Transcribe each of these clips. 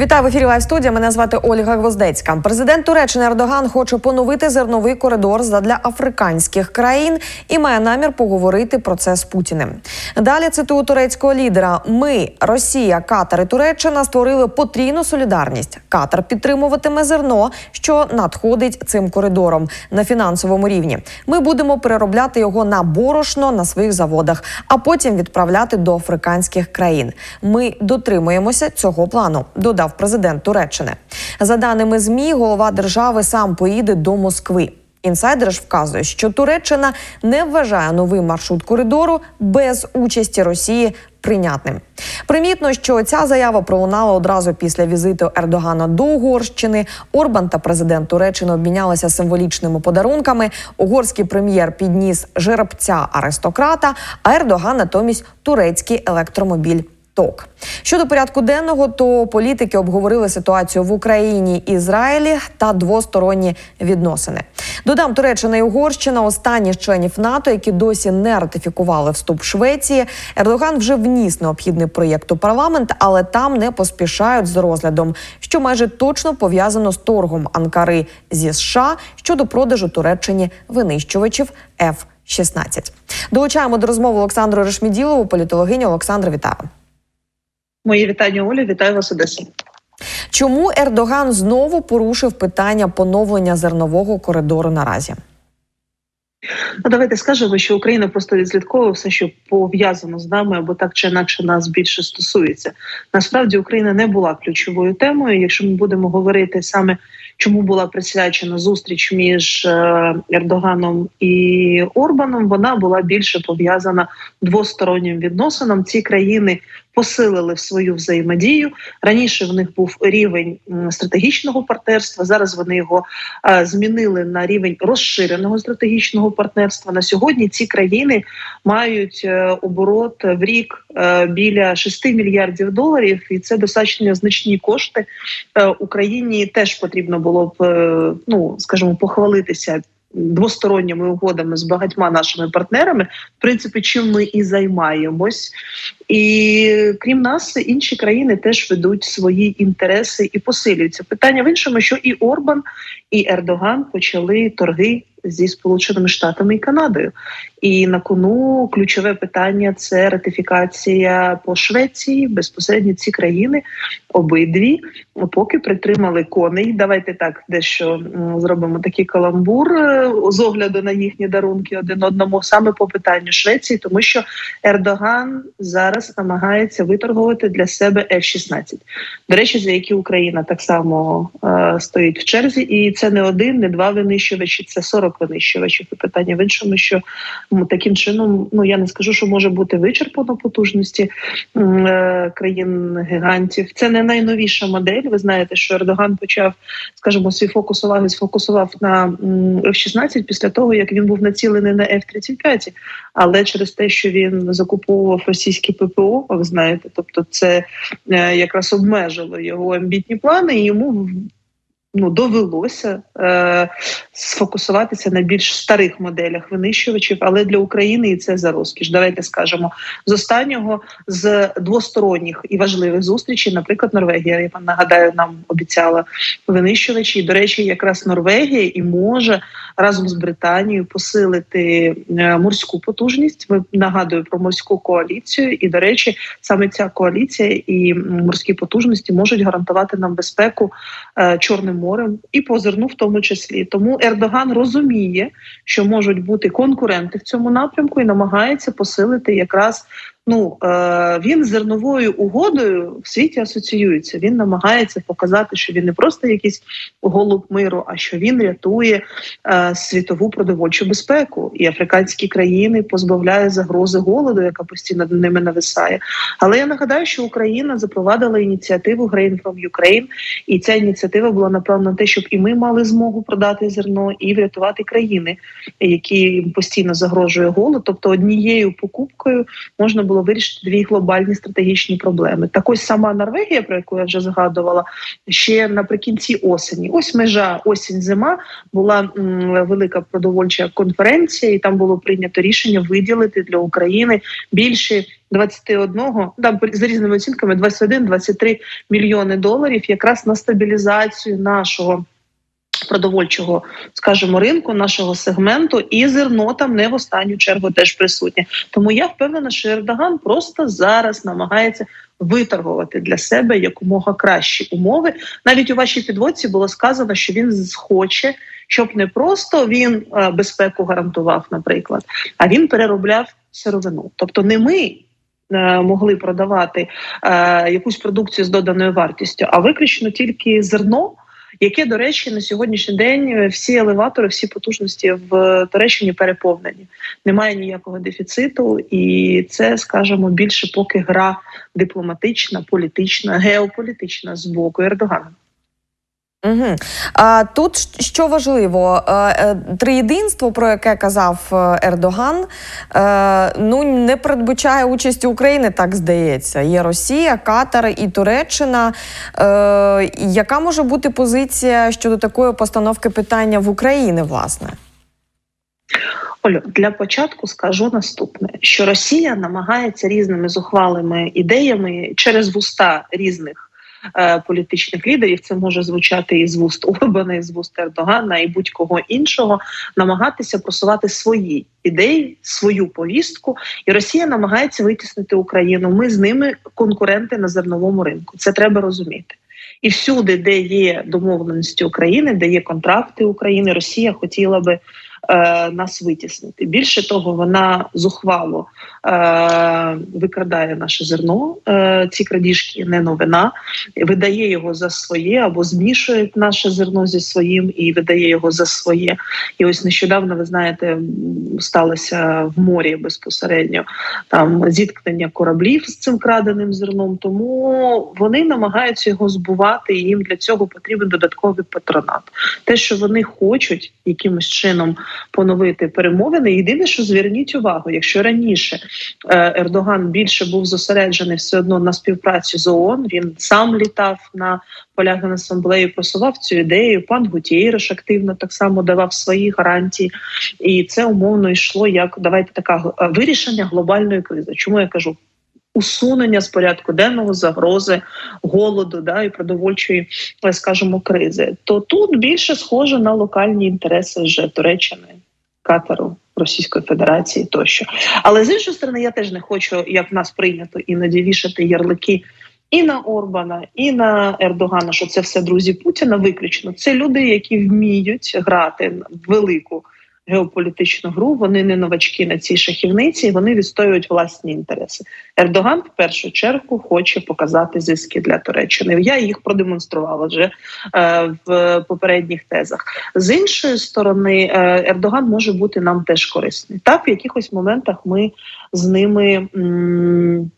Вітаю в ефірі Лайв студія. Мене звати Ольга Гвоздецька. Президент Туреччини Ердоган хоче поновити зерновий коридор задля африканських країн і має намір поговорити про це з Путіним. Далі цитую турецького лідера: Ми, Росія, Катар і Туреччина створили потрійну солідарність. Катар підтримуватиме зерно, що надходить цим коридором на фінансовому рівні. Ми будемо переробляти його на борошно на своїх заводах, а потім відправляти до африканських країн. Ми дотримуємося цього плану. Додав президент Туреччини. За даними змі, голова держави сам поїде до Москви. Інсайдер ж вказує, що Туреччина не вважає новий маршрут коридору без участі Росії прийнятним. Примітно, що ця заява пролунала одразу після візиту Ердогана до Угорщини. Орбан та президент Туреччини обмінялися символічними подарунками. Угорський прем'єр підніс жеребця аристократа, а Ердоган натомість турецький електромобіль. ТОК. Щодо порядку денного, то політики обговорили ситуацію в Україні, Ізраїлі та двосторонні відносини. Додам Туреччина і Угорщина останні з членів НАТО, які досі не ратифікували вступ Швеції. Ердоган вже вніс необхідний проєкт у парламент, але там не поспішають з розглядом, що майже точно пов'язано з торгом Анкари зі США щодо продажу Туреччині винищувачів F-16. Долучаємо до розмови Олександру Решміділову, політологиню Олександр, вітаю. Мої вітання Олі, вітаю вас Одеса. Чому Ердоган знову порушив питання поновлення зернового коридору наразі? Ну, давайте скажемо, що Україна просто відслідковує все, що пов'язано з нами, або так чи інакше нас більше стосується. Насправді Україна не була ключовою темою. Якщо ми будемо говорити саме, чому була присвячена зустріч між Ердоганом і Орбаном, вона була більше пов'язана двостороннім відносинам. Ці країни посилили свою взаємодію. Раніше в них був рівень стратегічного партнерства. Зараз вони його е, змінили на рівень розширеного стратегічного партнерства. На сьогодні ці країни мають е, оборот в рік е, біля 6 мільярдів доларів, і це достатньо значні кошти. Е, Україні теж потрібно було б е, ну скажімо, похвалитися двосторонніми угодами з багатьма нашими партнерами, в принципі, чим ми і займаємось, і крім нас, інші країни теж ведуть свої інтереси і посилюються. Питання в іншому, що і Орбан, і Ердоган почали торги зі Сполученими Штатами і Канадою. І на кону ключове питання це ратифікація по Швеції. Безпосередньо ці країни обидві поки притримали коней. Давайте так дещо зробимо такий каламбур е, з огляду на їхні дарунки один одному саме по питанню Швеції, тому що Ердоган зараз намагається виторгувати для себе F-16. До речі, за які Україна так само е, стоїть в черзі, і це не один, не два винищувачі, це 40 винищувачів. І питання в іншому, що таким чином, ну я не скажу, що може бути вичерпано потужності е, країн гігантів. Це не найновіша модель. Ви знаєте, що Ердоган почав, скажімо, свій фокус уваги сфокусував на F-16 після того, як він був націлений на F-35, але через те, що він закуповував російські ППО, ви знаєте, тобто це е, якраз обмежило його амбітні плани, і йому ну довелося е, сфокусуватися на більш старих моделях винищувачів, але для України і це за розкіш. Давайте скажемо з останнього з двосторонніх і важливих зустрічей, наприклад, Норвегія я нагадаю, нам обіцяла винищувачі. І, До речі, якраз Норвегія і може разом з Британією посилити е, морську потужність. Ми нагадую про морську коаліцію, і до речі, саме ця коаліція і морські потужності можуть гарантувати нам безпеку е, чорним морем і по зерну, в тому числі. Тому Ердоган розуміє, що можуть бути конкуренти в цьому напрямку, і намагається посилити якраз. Ну е, він з зерновою угодою в світі асоціюється. Він намагається показати, що він не просто якийсь голуб миру, а що він рятує е, світову продовольчу безпеку, і африканські країни позбавляє загрози голоду, яка постійно над ними нависає. Але я нагадаю, що Україна запровадила ініціативу Grain from Ukraine, і ця ініціатива була направлена на те, щоб і ми мали змогу продати зерно і врятувати країни, які їм постійно загрожує голод. Тобто однією покупкою можна було вирішити дві глобальні стратегічні проблеми. Так ось сама Норвегія, про яку я вже згадувала, ще наприкінці осені. Ось межа осінь-зима була велика продовольча конференція, і там було прийнято рішення виділити для України більше 21, там за різними оцінками 21-23 мільйони доларів, якраз на стабілізацію нашого. Продовольчого, скажімо, ринку нашого сегменту, і зерно там не в останню чергу теж присутнє. Тому я впевнена, що Ердоган просто зараз намагається виторгувати для себе якомога кращі умови. Навіть у вашій підводці було сказано, що він хоче, щоб не просто він е, безпеку гарантував, наприклад, а він переробляв сировину. Тобто, не ми. е, Могли продавати е, якусь продукцію з доданою вартістю, а виключно тільки зерно, яке, до речі, на сьогоднішній день е, всі елеватори, всі потужності в Туреччині переповнені. Немає ніякого дефіциту, і це, скажімо, більше поки гра дипломатична, політична, геополітична з боку Ердогана. Угу. А тут що важливо, е, е, триєдинство, про яке казав е, Ердоган, ну не передбачає участі України, так здається. Є Росія, Катар і Туреччина. Яка може бути позиція щодо такої постановки питання в Україні, власне? Олю, для початку скажу наступне: що Росія намагається різними зухвалими ідеями через вуста різних політичних лідерів. Це може звучати і з вуст Орбана, і з вуст Ердогана, і будь-кого іншого, намагатися просувати свої ідеї, свою повістку. І Росія намагається витіснити Україну. Ми з ними конкуренти на зерновому ринку. Це треба розуміти. І всюди, де є домовленості України, де є контракти України, Росія хотіла би е, нас витіснити. Більше того, вона зухвало е, викрадає наше зерно. Е, ці крадіжки не новина, видає його за своє або змішує наше зерно зі своїм і видає його за своє. І ось нещодавно ви знаєте, сталося в морі безпосередньо там зіткнення кораблів з цим краденим зерном. Тому вони намагаються його збувати, і їм для цього потрібен додатковий патронат. Те, що вони хочуть якимось чином поновити перемовини. Єдине, що зверніть увагу, якщо раніше е, Ердоган більше був зосереджений все одно на співпраці з ООН, він сам літав на полях асамблеї, просував цю ідею. Пан Гутєєриш активно так само давав свої гарантії, і це умовно йшло як давайте така е, вирішення глобальної кризи. Чому я кажу? Усунення з порядку денного загрози голоду да і продовольчої, е, скажімо, кризи, то тут більше схоже на локальні інтереси вже Туреччини, Катару, Російської Федерації тощо. Але з іншої сторони, я теж не хочу, як в нас прийнято, іноді вішати ярлики і на Орбана, і на Ердогана, що це все друзі Путіна. Виключно це люди, які вміють грати в велику геополітичну гру. Вони не новачки на цій шахівниці, вони відстоюють власні інтереси. Ердоган в першу чергу хоче показати зиски для Туреччини. Я їх продемонструвала вже е, в попередніх тезах. З іншої сторони, е, Ердоган може бути нам теж корисний. Так, в якихось моментах ми з ними. М-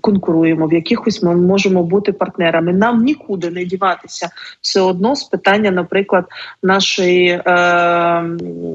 Конкуруємо в якихось ми можемо бути партнерами. Нам нікуди не діватися все одно з питання, наприклад, нашої е,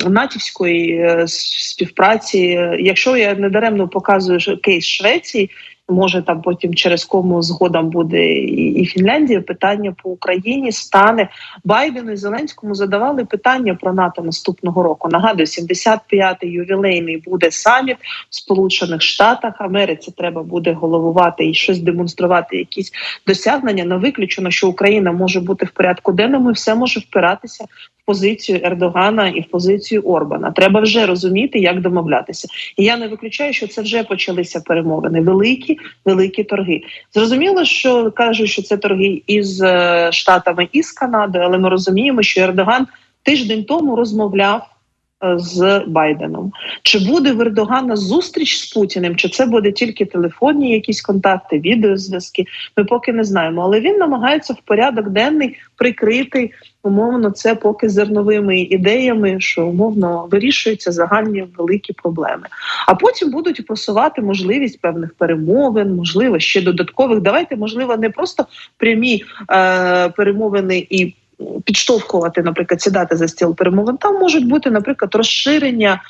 натівської е, співпраці. Якщо я недаремно показую кейс Швеції, може там потім через кому згодом буде і, Фінляндія. Питання по Україні стане Байдену і Зеленському задавали питання про НАТО наступного року. Нагадую, 75-й ювілейний буде саміт в Сполучених Штатах Америці. Треба буде головувати і щось демонструвати, якісь досягнення. Не виключено, що Україна може бути в порядку денному, і все може впиратися позицію Ердогана і в позицію Орбана. Треба вже розуміти, як домовлятися. І я не виключаю, що це вже почалися перемовини. Великі, великі торги. Зрозуміло, що кажуть, що це торги із е, штатами і з Канадою, але ми розуміємо, що Ердоган тиждень тому розмовляв. З Байденом чи буде в Ердогана зустріч з Путіним, чи це буде тільки телефонні якісь контакти, відеозв'язки? Ми поки не знаємо. Але він намагається в порядок денний прикрити умовно це поки зерновими ідеями, що умовно вирішуються загальні великі проблеми. А потім будуть просувати можливість певних перемовин, можливо, ще додаткових. Давайте, можливо, не просто прямі е, перемовини і. Підштовхувати, наприклад, сідати за стіл перемовин. Там можуть бути, наприклад, розширення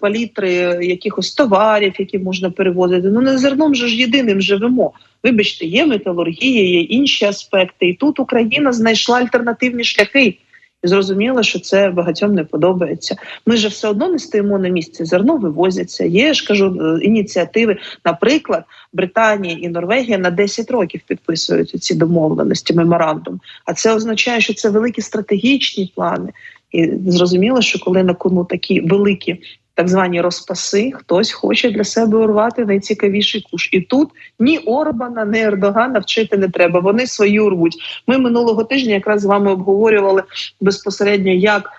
палітри якихось товарів, які можна перевозити. Ну не зерном же ж єдиним живемо. Вибачте, є металургія, є інші аспекти, і тут Україна знайшла альтернативні шляхи. І зрозуміло, що це багатьом не подобається. Ми ж все одно не стоїмо на місці. Зерно вивозяться. Є ж кажу е, ініціативи. Наприклад, Британія і Норвегія на 10 років підписують ці домовленості, меморандум. А це означає, що це великі стратегічні плани. І зрозуміло, що коли на кону такі великі так звані розпаси, хтось хоче для себе урвати найцікавіший куш. І тут ні Орбана, ні Ердогана вчити не треба. Вони свою рвуть. Ми минулого тижня якраз з вами обговорювали безпосередньо, як.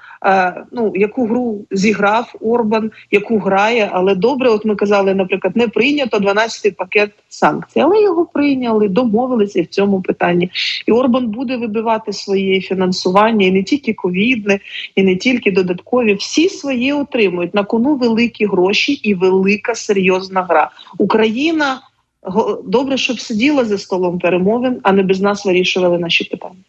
Ну, яку гру зіграв Орбан, яку грає, але добре, от ми казали, наприклад, не прийнято 12-й пакет санкцій, але його прийняли, домовилися в цьому питанні. І Орбан буде вибивати своє фінансування, і не тільки ковідне, і не тільки додаткові. Всі свої отримують на кону великі гроші і велика серйозна гра. Україна добре, щоб сиділа за столом перемовин, а не без нас вирішували наші питання.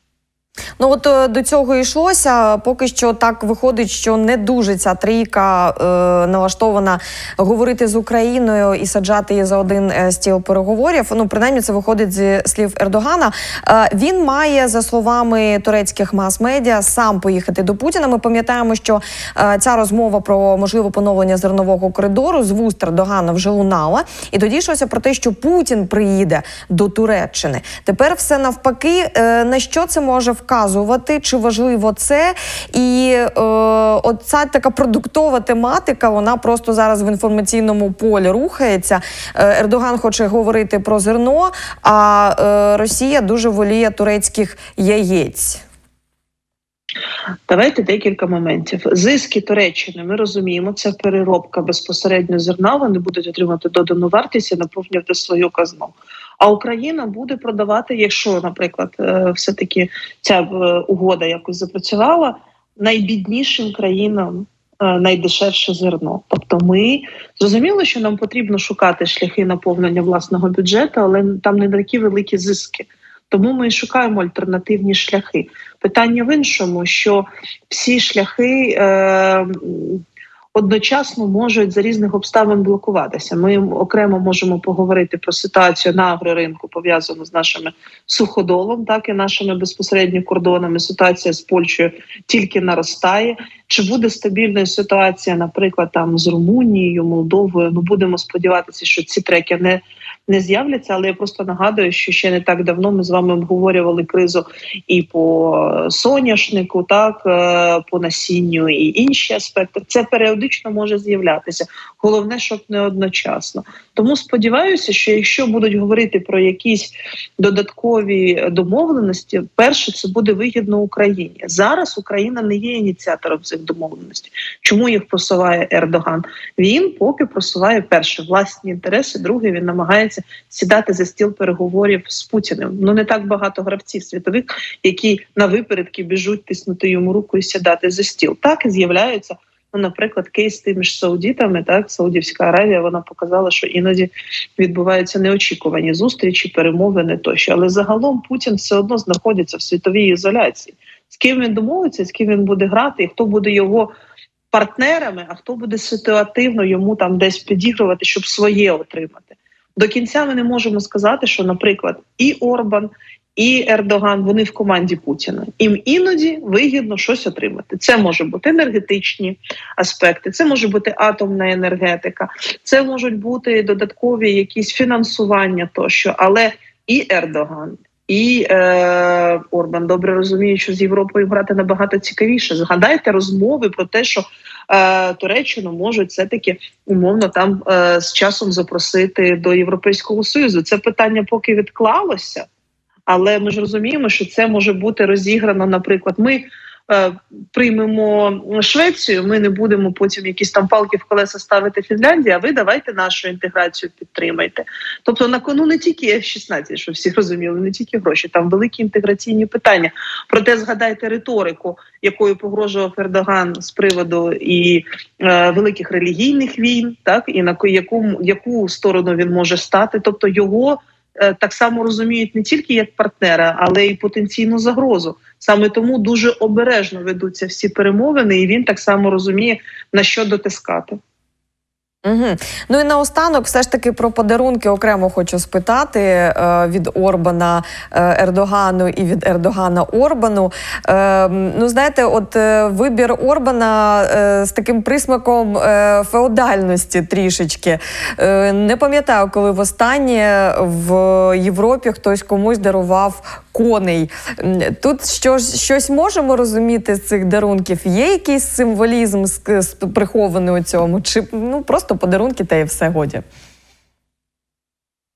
Ну от е, до цього йшлося. Поки що так виходить, що не дуже ця трійка е, налаштована говорити з Україною і саджати її за один е, стіл переговорів. Ну принаймні це виходить зі слів Ердогана. Е, він має за словами турецьких мас-медіа сам поїхати до Путіна. Ми пам'ятаємо, що е, ця розмова про можливе поновлення зернового коридору з вуст Ердогана вже лунала, і тоді йшлося про те, що Путін приїде до Туреччини. Тепер все навпаки. Е, на що це може вказувати? Чи важливо це? І е, оця така продуктова тематика, вона просто зараз в інформаційному полі рухається. Е, Ердоган хоче говорити про зерно, а е, Росія дуже воліє турецьких яєць. Давайте декілька моментів. Зиски Туреччини ми розуміємо, це переробка безпосередньо зерна. Вони будуть отримати додану вартість і наповнювати свою казну. А Україна буде продавати, якщо, наприклад, е, все таки ця е, угода якось запрацювала найбіднішим країнам. е, Найдешевше зерно, тобто ми зрозуміло, що нам потрібно шукати шляхи наповнення власного бюджету, але там не такі великі зиски. Тому ми шукаємо альтернативні шляхи. Питання в іншому, що всі шляхи е, одночасно можуть за різних обставин блокуватися. Ми окремо можемо поговорити про ситуацію на агроринку, пов'язану з нашими суходолом, так і нашими безпосередньо кордонами. Ситуація з Польщею тільки наростає. Чи буде стабільна ситуація, наприклад, там з Румунією, Молдовою? Ну будемо сподіватися, що ці треки не не з'являться, але я просто нагадую, що ще не так давно ми з вами обговорювали кризу і по соняшнику, так е, по насінню і інші аспекти. Це періодично може з'являтися. Головне, щоб не одночасно. Тому сподіваюся, що якщо будуть говорити про якісь додаткові домовленості, перше це буде вигідно Україні. Зараз Україна не є ініціатором цих домовленостей. Чому їх просуває Ердоган? Він поки просуває перше власні інтереси. Друге він намагається сідати за стіл переговорів з Путіним. Ну не так багато гравців світових, які на випередки біжуть тиснути йому руку і сідати за стіл. Так і з'являються. Ну, наприклад, кейс з тими ж саудітами, так Саудівська Аравія, вона показала, що іноді відбуваються неочікувані зустрічі, перемовини тощо. Але загалом Путін все одно знаходиться в світовій ізоляції. З ким він домовиться, з ким він буде грати, і хто буде його партнерами, а хто буде ситуативно йому там десь підігрувати, щоб своє отримати. До кінця ми не можемо сказати, що, наприклад, і Орбан, і Ердоган вони в команді Путіна. Їм іноді вигідно щось отримати. Це може бути енергетичні аспекти, це може бути атомна енергетика, це можуть бути додаткові якісь фінансування тощо. Але і Ердоган, і е, Орбан добре розуміють, що з Європою грати набагато цікавіше. Згадайте розмови про те, що е, Туреччину можуть все таки умовно там е, з часом запросити до Європейського союзу. Це питання поки відклалося, але ми ж розуміємо, що це може бути розіграно. Наприклад, ми. е, Приймемо Швецію, ми не будемо потім якісь там палки в колеса ставити Фінляндії, а ви давайте нашу інтеграцію підтримайте. Тобто на кону не тільки F-16, що всі розуміли, не тільки гроші, там великі інтеграційні питання. Проте згадайте риторику, якою погрожував Ердоган з приводу і е, великих релігійних війн, так і на яку, яку сторону він може стати, тобто його так само розуміють не тільки як партнера, але й потенційну загрозу. Саме тому дуже обережно ведуться всі перемовини, і він так само розуміє на що дотискати. Угу. Ну і наостанок, все ж таки про подарунки окремо хочу спитати е, від Орбана е, Ердогану і від Ердогана Орбану. Е, ну, знаєте, от е, вибір Орбана е, з таким присмаком е, феодальності трішечки. Е, не пам'ятаю, коли востаннє в Європі хтось комусь дарував коней. Тут щось, щось можемо розуміти з цих дарунків? Є якийсь символізм прихований у цьому? Чи ну просто подарунки та і все годі?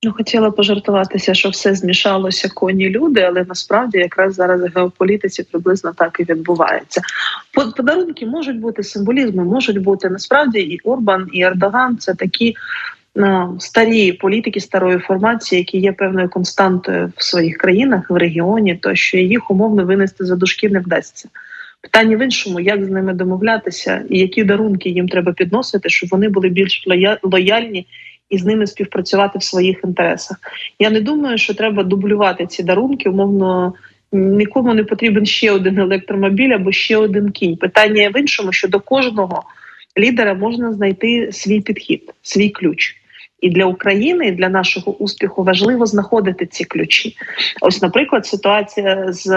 Ну, хотіла пожартуватися, що все змішалося коні люди, але насправді якраз зараз в геополітиці приблизно так і відбувається. Подарунки можуть бути символізми, можуть бути насправді і Орбан, і Ердоган це такі ну, старі політики старої формації, які є певною константою в своїх країнах, в регіоні, то що їх умовно винести за дужки не вдасться. Питання в іншому, як з ними домовлятися, і які дарунки їм треба підносити, щоб вони були більш лояльні і з ними співпрацювати в своїх інтересах. Я не думаю, що треба дублювати ці дарунки. Умовно нікому не потрібен ще один електромобіль або ще один кінь. Питання в іншому, що до кожного лідера можна знайти свій підхід, свій ключ. І для України, і для нашого успіху важливо знаходити ці ключі. Ось, наприклад, ситуація з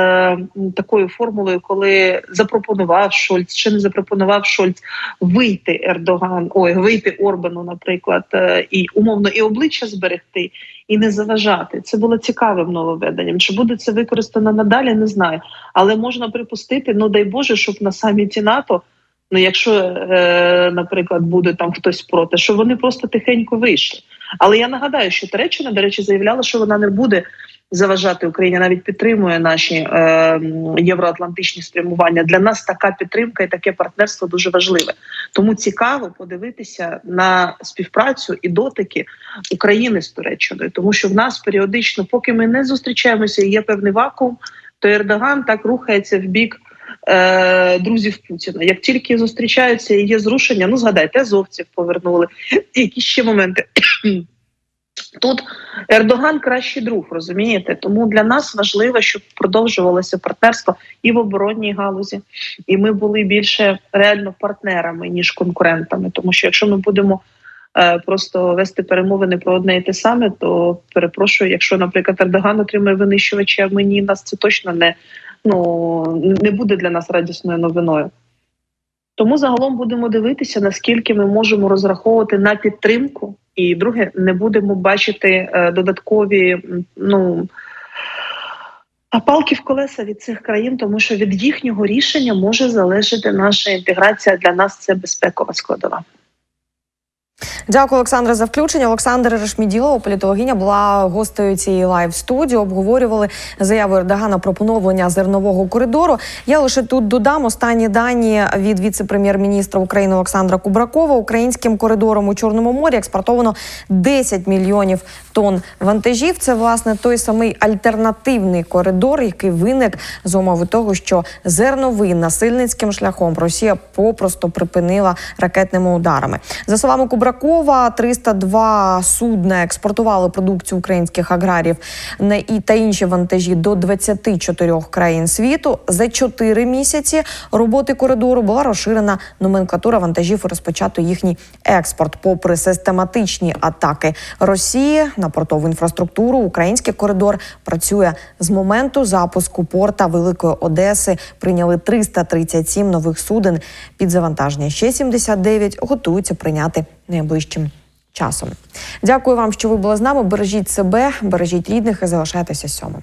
такою формулою, коли запропонував Шольц чи не запропонував Шольц вийти Ердоган, ой, вийти Орбану, наприклад, е, і умовно і обличчя зберегти, і не заважати. Це було цікавим нововведенням. Чи буде це використано надалі, не знаю. Але можна припустити, ну дай Боже, щоб на саміті НАТО. Ну, якщо, е, наприклад, буде там хтось проти, що вони просто тихенько вийшли. Але я нагадаю, що Туреччина, до речі, заявляла, що вона не буде заважати Україні, навіть підтримує наші е, євроатлантичні спрямування. Для нас така підтримка і таке партнерство дуже важливе. Тому цікаво подивитися на співпрацю і дотики України з Туреччиною, тому що в нас періодично, поки ми не зустрічаємося, і є певний вакуум, то Ердоган так рухається в бік. Е, Друзів Путіна, як тільки зустрічаються і є зрушення, ну згадайте, азовців повернули, які ще моменти. Тут Ердоган кращий друг, розумієте? Тому для нас важливо, щоб продовжувалося партнерство і в оборонній галузі, і ми були більше реально партнерами ніж конкурентами. Тому що якщо ми будемо е, просто вести перемовини про одне і те саме, то перепрошую, якщо, наприклад, Ердоган отримує винищувачі, а ми ні, нас це точно не, ну, не буде для нас радісною новиною. Тому загалом будемо дивитися, наскільки ми можемо розраховувати на підтримку, і друге, не будемо бачити е, додаткові ну. Палки в колеса від цих країн, тому що від їхнього рішення може залежати наша інтеграція. Для нас це безпекова складова. Дякую, Олександре, за включення. Олександр Решміділова, політологиня, була гостею цієї лайв студії. Обговорювали заяву Ердогана про поновлення зернового коридору. Я лише тут додам останні дані від віце-прем'єр-міністра України Олександра Кубракова. Українським коридором у Чорному морі експортовано 10 мільйонів тонн вантажів. Це власне той самий альтернативний коридор, який виник з умови того, що зерновий насильницьким шляхом Росія попросту припинила ракетними ударами. За словами Кубракова, 302 судна експортували продукцію українських аграрів і та інші вантажі до 24 країн світу. За 4 місяці роботи коридору була розширена номенклатура вантажів і розпочато їхній експорт. Попри систематичні атаки Росії на портову інфраструктуру, український коридор працює з моменту запуску порта Великої Одеси. Прийняли 337 нових суден під завантаження. Ще 79 готуються прийняти найближчим часом. Дякую вам, що ви були з нами. Бережіть себе, бережіть рідних і залишайтеся сьомим.